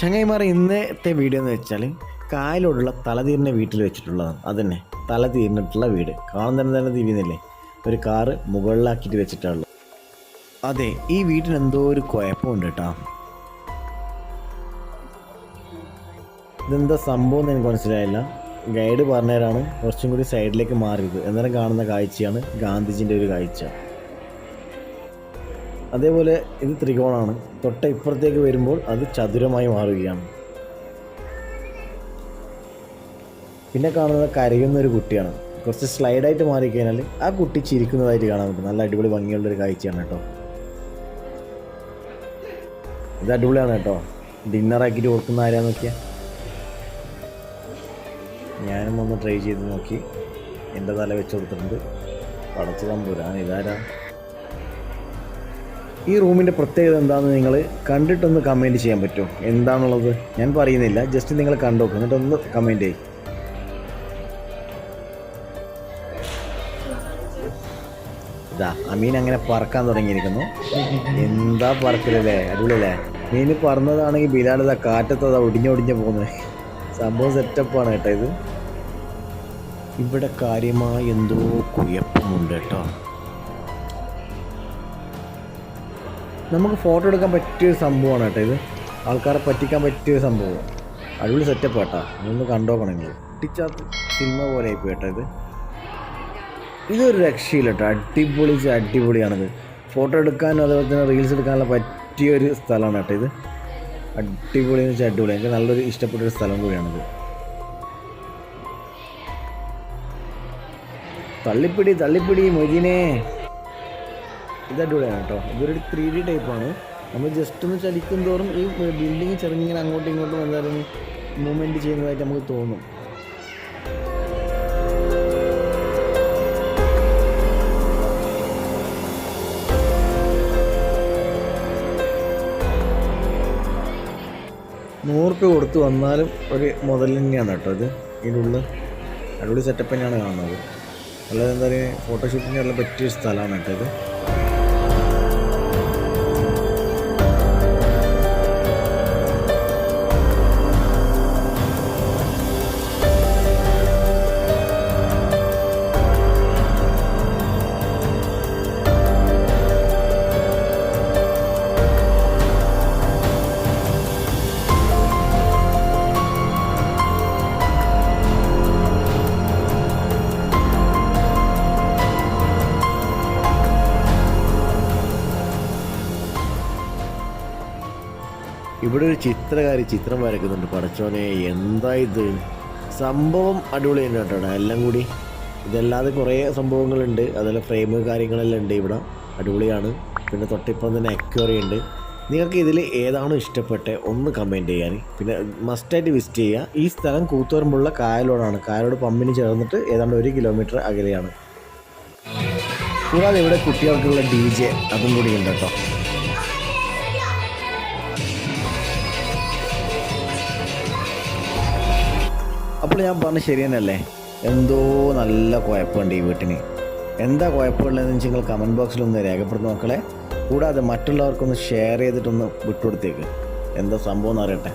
ചങ്ങായിമാർ ഇന്നത്തെ വീഡിയോ എന്ന് വെച്ചാൽ കായലോടുള്ള തലതീരിനെ വീട്ടിൽ വെച്ചിട്ടുള്ളതാണ്. അതന്നെ തലതീരിനിട്ടുള്ള വീട്. കാണുന്നതിന് തന്നെ തിരിയുന്നില്ലേ? ഒരു കാറ് മുകളിലാക്കിയിട്ട് വെച്ചിട്ടുള്ളൂ അതെ ഈ വീട്ടിന് എന്തോ ഒരു കുഴപ്പമുണ്ട് കേട്ടോ. ഇതെന്താ സംഭവം എന്ന് എനിക്ക് മനസ്സിലായില്ല. ഗൈഡ് പറഞ്ഞവരാണ് കുറച്ചും കൂടി സൈഡിലേക്ക് മാറിയത്. എന്നാലും കാണുന്ന കാഴ്ചയാണ് ഗാന്ധിജിന്റെ ഒരു കാഴ്ച. അതേപോലെ ഇത് ത്രികോണമാണ് തൊട്ട ഇപ്പുറത്തേക്ക് വരുമ്പോൾ അത് ചതുരമായി മാറുകയാണ്. പിന്നെ കാണുന്നത് കരയുന്ന ഒരു കുട്ടിയാണ്. കുറച്ച് സ്ലൈഡായിട്ട് മാറിക്കഴിഞ്ഞാൽ ആ കുട്ടി ചിരിക്കുന്നതായിട്ട് കാണാൻ പറ്റും. നല്ല അടിപൊളി ഭംഗിയുള്ളൊരു കാഴ്ചയാണ് കേട്ടോ. ഇത് അടിപൊളിയാണ് കേട്ടോ. ഡിന്നറാക്കിയിട്ട് കൊടുക്കുന്ന ആരാ നോക്കിയാൽ ഞാനും ഒന്ന് ട്രൈ ചെയ്ത് നോക്കി. എന്റെ തല വെച്ച് കൊടുത്തിട്ടുണ്ട്. പടച്ചു തമ്പുരാൻ ഇതാരാ? ഈ റൂമിന്റെ പ്രത്യേകത എന്താണെന്ന് നിങ്ങൾ കണ്ടിട്ടൊന്ന് കമന്റ് ചെയ്യാൻ പറ്റുമോ? എന്താണെന്നുള്ളത് ഞാൻ പറയുന്നില്ല. ജസ്റ്റ് നിങ്ങൾ കണ്ടോക്ക് എന്നിട്ടൊന്ന് കമന്റ് ചെയ്യും. ഇതാ അമീൻ അങ്ങനെ പറക്കാൻ തുടങ്ങിയിരിക്കുന്നു. എന്താ പറക്കലല്ലേ? അടിപൊളിയല്ലേ? മീൻ പറന്നതാണെങ്കിൽ ബിലാൽ ഇതാ കാറ്റത്തതാ ഒടിഞ്ഞൊടിഞ്ഞ് പോകുന്നത്. സംഭവം സെറ്റപ്പാണ് കേട്ടോ ഇത്. ഇവിടെ കാര്യമായ എന്തോ കുഴപ്പമുണ്ട് കേട്ടോ. നമുക്ക് ഫോട്ടോ എടുക്കാൻ പറ്റിയൊരു സംഭവമാണ് കേട്ടോ ഇത്. ആൾക്കാരെ പറ്റിക്കാൻ പറ്റിയൊരു സംഭവം. അടിപൊളി സെറ്റപ്പ് കേട്ടോ ഒന്ന് കണ്ടോക്കണമെങ്കിൽ. ടിച്ചാ സിനിമ പോലെ ആയിപ്പോയി കേട്ടോ ഇത്. ഇതൊരു രക്ഷയില്ല കേട്ടോ. അടിപൊളി അടിപൊളിയാണിത്. ഫോട്ടോ എടുക്കാനും അതുപോലെ തന്നെ റീൽസ് എടുക്കാനുള്ള പറ്റിയൊരു സ്ഥലമാണ് കേട്ടോ ഇത്. അടിപൊളി എന്ന് വെച്ചാൽ അടിപൊളി. എനിക്ക് നല്ലൊരു ഇഷ്ടപ്പെട്ടൊരു സ്ഥലം കൂടിയാണിത്. തള്ളിപ്പിടി തള്ളിപ്പിടി മൊയ്തീനെ. ഇത് അടിപൊളിയാണ് കേട്ടോ ഇതൊരു ത്രീ ഡി ടൈപ്പാണ് നമ്മൾ ജസ്റ്റ് ഒന്ന് ചലിക്കും തോറും ഈ ബിൽഡിങ് ചെറുങ്ങനെ അങ്ങോട്ടും ഇങ്ങോട്ടും എന്തായാലും മൂവ്മെന്റ് ചെയ്യുന്നതായിട്ട് നമുക്ക് തോന്നും. നൂറുപ്പ് കൊടുത്ത് വന്നാലും ഒരു മുതൽ തന്നെയാണ് കേട്ടോ ഇത്. ഇതിനുള്ള അടിപൊളി സെറ്റപ്പ് തന്നെയാണ് കാണുന്നത്. അല്ലാതെ എന്താ പറയുക ഫോട്ടോഷൂട്ടിനുള്ള പറ്റിയ സ്ഥലമാണ് കേട്ടോ ഇത്. ഇവിടെ ഒരു ചിത്രകാരി ചിത്രം വരയ്ക്കുന്നുണ്ട് പടച്ചോനെ എന്താ ഇത്? സംഭവം അടിപൊളി തന്നെ കേട്ടോ. എല്ലാം കൂടി ഇതല്ലാതെ കുറേ സംഭവങ്ങളുണ്ട്. അതുപോലെ ഫ്രെയിം കാര്യങ്ങളെല്ലാം ഉണ്ട് ഇവിടെ. അടിപൊളിയാണ്. പിന്നെ തൊട്ടിപ്പം തന്നെ അക്വറി ഉണ്ട്. നിങ്ങൾക്ക് ഇതിൽ ഏതാണോ ഇഷ്ടപ്പെട്ടത് ഒന്ന് കമന്റ് ചെയ്യാൻ. പിന്നെ മസ്റ്റായിട്ട് വിസിറ്റ് ചെയ്യുക. ഈ സ്ഥലം കൂത്തുപറമ്പുള്ള കായലോടാണ്. കായലോട് പമ്പിന് ചേർന്നിട്ട് ഏതാണ്ട് ഒരു കിലോമീറ്റർ അകലെയാണ്. കൂടാതെ ഇവിടെ കുട്ടികൾക്കുള്ള ഡി ജെ അതും കൂടി ഉണ്ട് കേട്ടോ. അപ്പോൾ ഞാൻ പറഞ്ഞ ശരി തന്നെയല്ലേ? എന്തോ നല്ല കുഴപ്പമുണ്ട് ഈ വീട്ടിന്. എന്താ കുഴപ്പമുള്ളതെന്ന് വെച്ചാൽ നിങ്ങൾ കമന്റ് ബോക്സിലൊന്ന് രേഖപ്പെടുത്തി നോക്കളെ കൂടാതെ മറ്റുള്ളവർക്കൊന്ന് ഷെയർ ചെയ്തിട്ടൊന്ന് വിട്ടുകൊടുത്തേക്ക്. എന്താ സംഭവം എന്ന് അറിയട്ടെ.